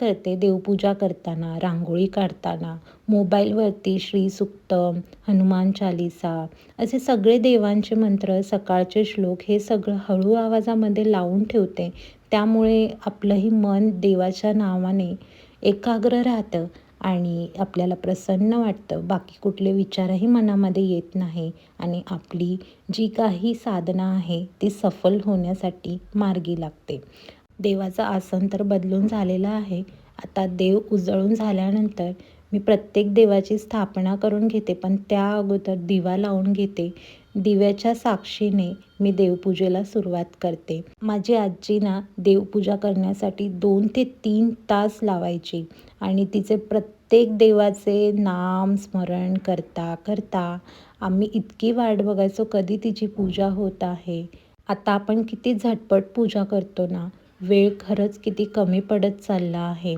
करते देवपूजा करताना रांगोळी काढताना मोबाईलवरती श्रीसुक्तम हनुमान चालिसा असे सगळे देवांचे मंत्र सकाळचे श्लोक हे सगळं हळू आवाजामध्ये लावून ठेवते. त्यामुळे आपलंही मन देवाच्या नावाने एकाग्र राहतं आणि आपल्याला प्रसन्न वाटतं. बाकी कुठले विचारही मनामध्ये येत नाही आणि आपली जी काही साधना आहे ती सफल होण्यासाठी मार्गी लागते. देवाचं आसन तर बदलून झालेलं आहे. आता देव उजळून झाल्यानंतर मी प्रत्येक देवाची स्थापना करून घेते पण त्या अगोदर दिवा लावून घेते. दिव्याच्या साक्षीने मी देवपूजेला सुरुवात करते. माझी आजी ना देवपूजा करण्यासाठी दोन ते तीन तास लावायची आणि तिचे प्रत्येक देवाचे नाम स्मरण करता करता आम्ही इतकी वाट बघायचो कधी तिची पूजा होत आहे. आता आपण किती झटपट पूजा करतो ना वेळ खरंच किती कमी पडत चालला आहे.